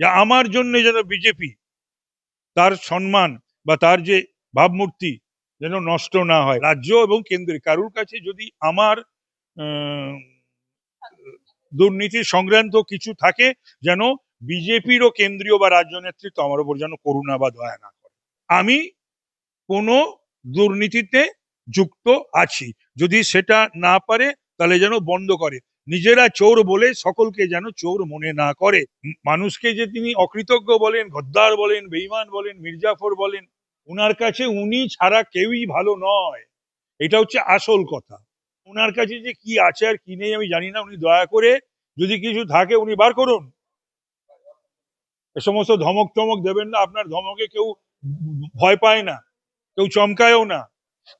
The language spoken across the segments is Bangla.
যে আমার জন্য যেন বিজেপি তার সম্মান বা তার যে ভাবমূর্তি যেন নষ্ট না হয়, রাজ্য এবং কেন্দ্রের। কারুর কাছে যদি আমার দুর্নীতি সংক্রান্ত কিছু থাকে, যেন বিজেপির ও কেন্দ্রীয় বা রাজ্য নেতৃত্ব আমার উপর যেন করুণা বা দয়া না করে। আমি কোনো দুর্নীতিতে যুক্ত আছি। যদি সেটা না পারে, তাহলে যেন বন্ধ করে। নিজেরা চোর বলে সকলকে যেন চোর মনে না করে। মানুষকে যে তিনি অকৃতজ্ঞ বলেন, গদ্দার বলেন বেইমান বলেন, মির্জাফর বলেন, উনার কাছে উনি ছাড়া কেউই ভালো নয়। এটা হচ্ছে আসল কথা। উনার কাছে যে কি আছে আর কি নেই আমি জানি না, উনি দয়া করে যদি কিছু থাকে উনি বার করুন। এ সমস্ত ধমক টমক দেবেন না, আপনার ধমকে কেউ ভয় পায় না, কেউ চমকায়ও না।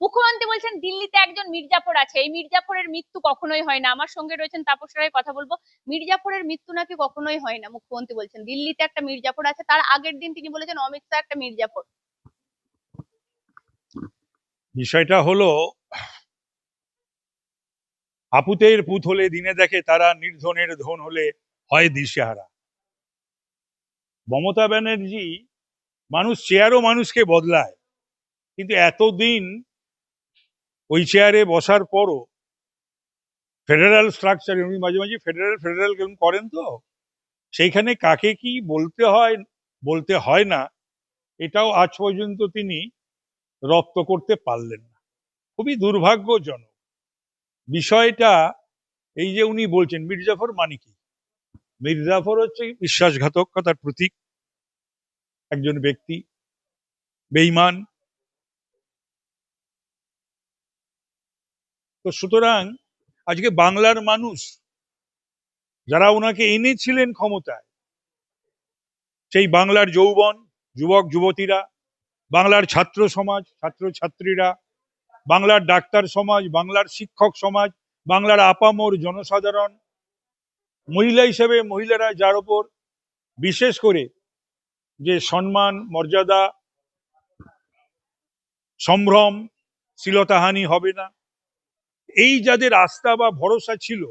মুখ্যমন্ত্রী বলছেন, দিল্লিতে একজন মির্জাফর আছে। এই মির্জাফরের মৃত্যু কখনোই হয় না। আমার সঙ্গে রয়েছেন তাপস রায়, কথা বলব। মির্জাফরের মৃত্যু নাকি কখনোই হয় না, মুখ্যমন্ত্রী বলছেন। দিল্লিতে একটা মির্জাফর আছে, তার আগের দিন তিনি বলেছেন, অমিত শাহ একটা মির্জাফর। বিষয়টা হলো, আপুতের পুত হলে দিনে দেখে, তারা নির্ধনের ধন হলে হয় দিশেহারা। মমতা ব্যানার্জি মানুষ, চেয়ারও মানুষকে বদলায়, কিন্তু এতদিন ওই চেয়ারে বসার পরও ফেডারেল স্ট্রাকচার উনি মাঝে মাঝে ফেডারেল ফেডারেল কেমন করেন তো। সেইখানে কাকে কি বলতে হয় বলতে হয় না, এটাও আজ পর্যন্ত তিনি রপ্ত করতে পারলেন না। খুবই দুর্ভাগ্যজনক। বিষয়টা এই যে উনি বলছেন, মির্জাফর মানে কি? মির্জাফর হচ্ছে বিশ্বাসঘাতকতার প্রতীক। একজন ব্যক্তি বেইমান তো সুতরাং আজকে বাংলার মানুষ যারা ওনাকে এনেছিলেন ক্ষমতায়, সেই বাংলার যৌবন, যুবক, যুবতীরা, বাংলার ছাত্র সমাজ ছাত্র ছাত্রীরা বাংলার ডাক্তার সমাজ, বাংলার শিক্ষক সমাজ, বাংলার আপামর জনসাধারণ, মহিলা হিসেবে মহিলারা যার ওপর বিশেষ করে যে সম্মান, মর্যাদা, সম্ভ্রম, শ্লীলতাহানি হবে না। এই যাদের আস্থা বা ভরসা ছিল,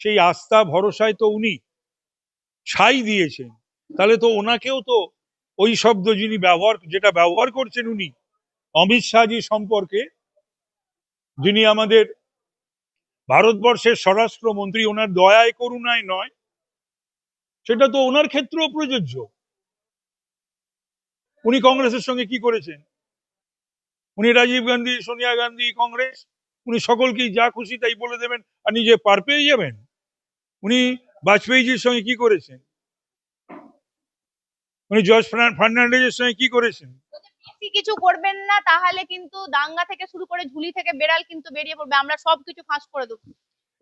সেই আস্থা, ভরসায় তো উনি ছাই দিয়েছেন। তাহলে তো ওনাকেও তো ওই শব্দ যিনি ব্যবহার, যেটা ব্যবহার করছেন উনি, অমিত শাহজি সম্পর্কে, যিনি আমাদের ভারতবর্ষের স্বরাষ্ট্রমন্ত্রী, ওনার দয়ায় করুণায় নয়, সেটা তো ওনার ক্ষেত্রেও প্রযোজ্য। উনি কংগ্রেসের সঙ্গে কি করেছেন? উনি রাজীব গান্ধী, সোনিয়া গান্ধী, কংগ্রেস? উনি সকলকেই যা খুশি তাই বলে দেবেন আর নিজে পার পেয়ে যাবেন। উনি বাজপেয়ীজির সঙ্গে কি করেছেন? উনি জর্জ ফার্নান্ডেজের সঙ্গে কি করেছেন? কিছু করবেন না তাহলে কিন্তু দাঙ্গা থেকে শুরু করে ঝুলি থেকে বেড়াল কিন্তু বেরিয়ে পড়বে আমরা সবকিছু ফাঁস করে দেবো।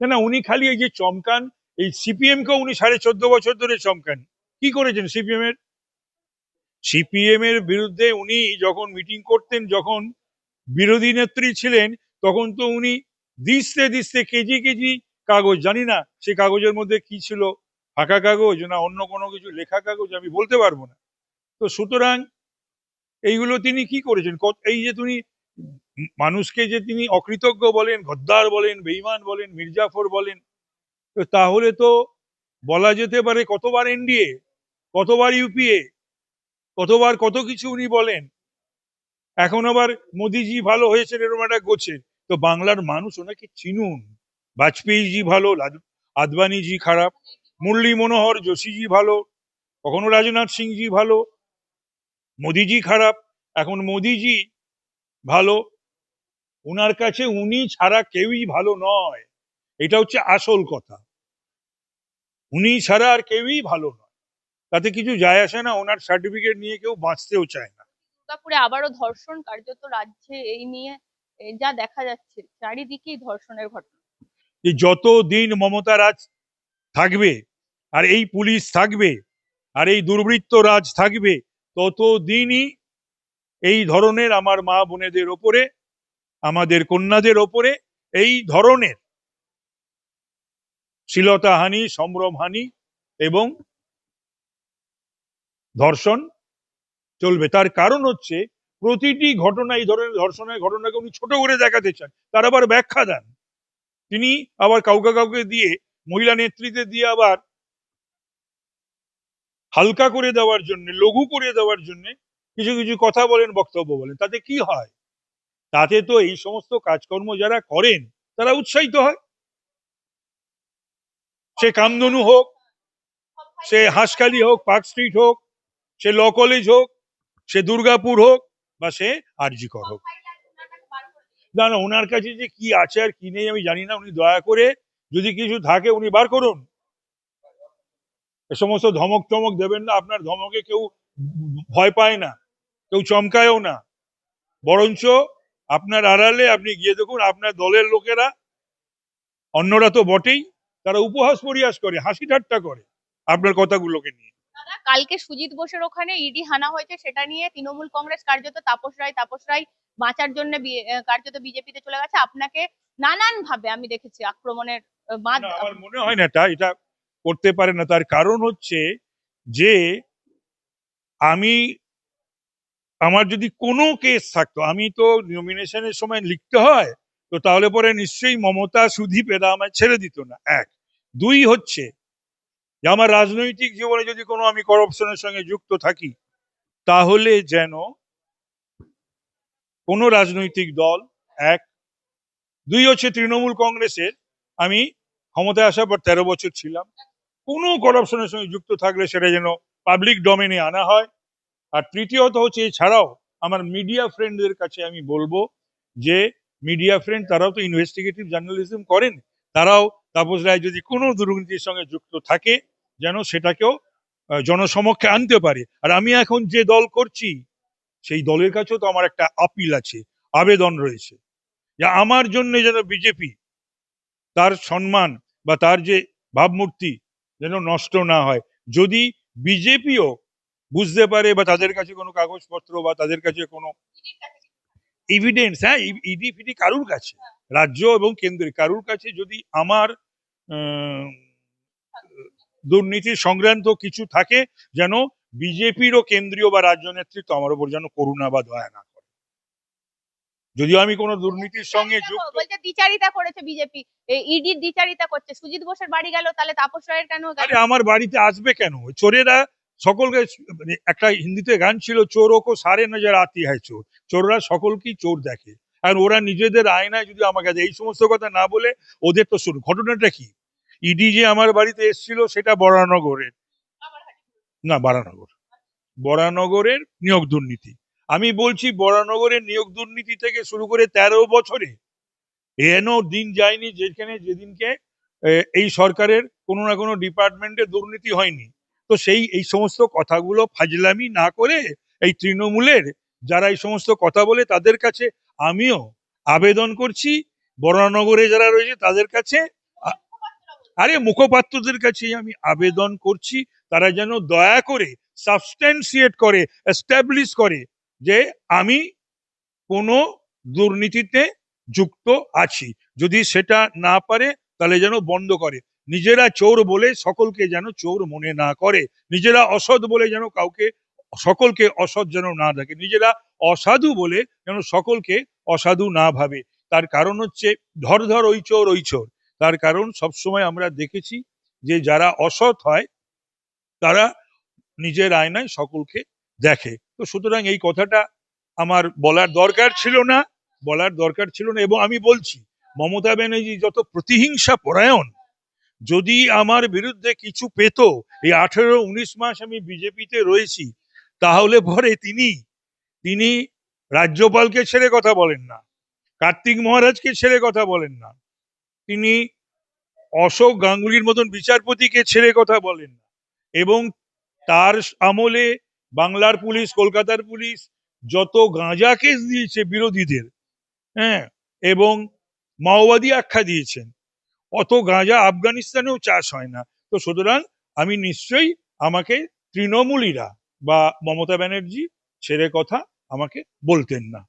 না না উনি খালি এই যে চমকান এই সিপিএম কে উনি সাড়ে চোদ্দ বছর ধরে চমকান। কি করেছেন সিপিএম এর সিপিএম এর বিরুদ্ধে উনি যখন মিটিং করতেন যখন বিরোধী নেত্রী ছিলেন তখন তো উনি দিস্তে দিস্তে কেজি কেজি কাগজ, জানি না সে কাগজের মধ্যে কি ছিল, ফাঁকা কাগজ না অন্য কোনো কিছু, লেখা কাগজ আমি বলতে পারব না। তো সুতরাং এইগুলো তিনি কি করেছেন? এই যে তিনি মানুষকে যে তিনি অকৃতজ্ঞ বলেন, গদ্দার বলেন বেইমান বলেন, মির্জাফর বলেন তাহলে তো বলা যেতে পারে কতবার এনডিএ, কতবার ইউপিএ, কতবার কত কিছু উনি বলেন এখন আবার মোদিজি ভালো হয়েছেন, এরকম একটা গোছে। তো বাংলার মানুষ ওনাকে চিনুন। বাজপেয়ীজি ভালো আদবানিজি খারাপ, মুরলী মনোহর যোশীজি ভালো, কখনো রাজনাথ সিংজি ভালো, মোদিজি খারাপ। এখন মোদিজি ভালো, উনার কাছে উনি ছাড়া কেউই ভালো নয়। এটা হচ্ছে আসল কথা। উনি ছাড়া আর কেউই ভালো নয়। তাতে কিছু যায় আসে না, ওনার সার্টিফিকেট নিয়ে কেউ বাঁচতেও চায় দুর্গাপুরে আবারও ধর্ষণ কার্যত রাজ্যে এই নিয়ে যা দেখা যাচ্ছে, চারিদিকেই ধর্ষণের ঘটনা। যে যত দিন মমতা রাজ থাকবে, আর এই পুলিশ থাকবে, আর এই দুর্বৃত্ত রাজ থাকবে তত দিনই এই ধরনের আমার মা বোনেদের ওপরে, আমাদের কন্যাদের ওপরে এই ধরনের শ্লীলতাহানি সম্ভ্রমহানি এবং ধর্ষণ চলবে। তার কারণ হচ্ছে, প্রতিটি ঘটনা এই ধরনের ধর্ষণের ঘটনাকে উনি ছোট করে দেখাতে চান, তার আবার ব্যাখ্যা দেন। তিনি আবার কাউকে কাউকে দিয়ে, মহিলা নেতৃত্বে দিয়ে আবার হালকা করে দেওয়ার জন্য, লঘু করে দেওয়ার জন্য কিছু কিছু কথা বলেন, বক্তব্য বলেন। তাতে কি হয়? তাতে তো এই সমস্ত কাজকর্ম যারা করেন, তারা উৎসাহিত হয়। সে কামধনু হোক, সে হাঁসখালি হোক, পার্ক স্ট্রিট হোক, সে ল কলেজ হোক সে দুর্গাপুর হোক বা সে আরজিকর হোক। না না ওনার কাছে যে কি আছে আর কি নেই আমি জানি না, উনি দয়া করে যদি কিছু থাকে উনি বার করুন। এ সমস্ত ধমক টমক দেবেন না, আপনার ধমকে কেউ ভয় পায় না, কেউ চমকায়ও না। বরঞ্চ আপনার আড়ালে আপনি গিয়ে দেখুন, আপনার দলের লোকেরা, অন্যরা তো বটেই, তারা উপহাস পরিহাস করে হাসি ঠাট্টা করে আপনার কথাগুলোকে নিয়ে। কালকে সুজিত বোসের ওখানে ইডি হানা হয়েছে সেটা নিয়ে তৃণমূল কংগ্রেস কার্যত তাপস রায় তাপস রায় বাঁচার জন্য কার্যত বিজেপিতে চলে গেছে। আপনাকে নানান ভাবে আমি দেখেছি আক্রমণের আমার মনে হয় না এটা এটা করতে পারে না। তার কারণ হচ্ছে যে আমি আমার যদি কোনো কেস থাকতো আমি তো নমিনেশনের সময় লিখতে হয় তো তাহলে পরে নিশ্চয়ই মমতা সুধি পেদা আমায় ছেড়ে দিত না। এক। দুই হচ্ছে যে আমার রাজনৈতিক জীবনে যদি কোনো আমি করপশনের সঙ্গে যুক্ত থাকি, তাহলে যেন কোনো রাজনৈতিক দল, এক, দুই হচ্ছে তৃণমূল কংগ্রেসের, আমি ক্ষমতায় আসার পর তেরো বছর ছিলাম, কোনো করপশনের সঙ্গে যুক্ত থাকলে সেটা যেন পাবলিক ডোমেনে আনা হয়। আর তৃতীয়ত হচ্ছে, এছাড়াও আমার মিডিয়া ফ্রেন্ডদের কাছে আমি বলব যে মিডিয়া ফ্রেন্ড তারাও তো ইনভেস্টিগেটিভ জার্নালিজম করেন, তারাও তাপস রায় যদি কোনো দুর্নীতির সঙ্গে যুক্ত থাকে যেন সেটাকেও জনসমক্ষে আনতে পারে। আর আমি এখন যে দল করছি সেই দলের কাছেও তো আমার একটা আপিল আছে আবেদন রয়েছে। যা আমার জন্য যেন বিজেপি তার সম্মান বা তার যে ভাবমূর্তি যেন নষ্ট না হয়। যদি বিজেপিও বুঝতে পারে বা তাদের কাছে কোনো কাগজপত্র বা তাদের কাছে কোনো এভিডেন্স হ্যাঁ ইডি ফিডি কারুর কাছে? রাজ্য এবং কেন্দ্রের কারুর কাছে যদি আমার দুর্নীতি সংক্রান্ত কিছু থাকে যেন বিজেপিরও কেন্দ্রীয় বা রাজ্য নেতৃত্ব আমার উপর যেন করুণা বা দয়া না করে। যদিও আমি কোনো দুর্নীতির সঙ্গে যুক্ত দ্বিচারিতা করেছে বিজেপি। ইডি দ্বিচারিতা করছে। সুজিত বোসের বাড়ি গেল তাহলে তাপস রায়ের কেন আরে আমার বাড়িতে আসবে কেন? ওই চোরেরা সকলকে মানে একটা হিন্দিতে গান ছিল চোরও কো সারে নজর আতি হয় চোর। চোররা সকলকেই চোর দেখে। আর ওরা নিজেদের আয়নায় যদি আমাকে এই সমস্ত কথা না বলে ওদের তো শুরু ঘটনাটা কি? ইডি যে আমার বাড়িতে এসেছিল সেটা বরানগরের। না, বারানগর। বরানগরের নিয়োগ দুর্নীতি। আমি বলছি বরানগরের নিয়োগ দুর্নীতি থেকে শুরু করে তেরো বছরে এনো দিন যায়নি যেখানে যেদিনকে এই সরকারের কোনো না কোনো ডিপার্টমেন্টে দুর্নীতি হয়নি। তো সেই, এই সমস্ত কথাগুলো ফাজলামি না করে এই তৃণমূলের যারা এই সমস্ত কথা বলে তাদের কাছে আমিও আবেদন করছি, বরানগরে যারা রয়েছে তাদের কাছে আরে মুখপাত্রদের কাছে আমি আবেদন করছি, তারা যেন দয়া করে সাবস্ট্যান্সিয়েট করে এস্টাবলিশ করে যে আমি কোনো দুর্নীতিতে যুক্ত আছি। যদি সেটা না পারে, তাহলে যেন বন্ধ করে। নিজেরা চোর বলে সকলকে যেন চোর মনে না করে। নিজেরা অসৎ বলে যেন কাউকে, সকলকে অসৎ যেন না থাকে নিজেরা অসাধু বলে যেন সকলকে অসাধু না ভাবে। তার কারণ হচ্ছে, ধর ধর ওই চোর ওই চোর। তার কারণ সবসময় আমরা দেখেছি যে যারা অসৎ হয়, তারা নিজের আয়নায় সকলকে দেখে। তো সুতরাং এই কথাটা আমার বলার দরকার ছিল না, বলার দরকার ছিল না এবং আমি বলছি, মমতা ব্যানার্জি যত প্রতিহিংসা পরায়ণ, যদি আমার বিরুদ্ধে কিছু পেত, এই আঠেরো উনিশ মাস আমি বিজেপিতে রয়েছি, তাহলে পরে তিনি তিনি রাজ্যপালকে ছেড়ে কথা বলেন না, কার্তিক মহারাজকে ছেড়ে কথা বলেন না। তিনি অশোক গাঙ্গুলির মতন বিচারপতিকে ছেড়ে কথা বলেন এবং তার আমলে বাংলার পুলিশ, কলকাতার পুলিশ যত গাঁজা কেস দিয়েছে বিরোধীদের হ্যাঁ এবং মাওবাদী আখ্যা দিয়েছেন, অত গাঁজা আফগানিস্তানেও চাষ হয় না। তো সুতরাং আমি নিশ্চয়ই আমাকে তৃণমূলীরা বা মমতা ব্যানার্জি ছেড়ে কথা আমাকে বলতেন না।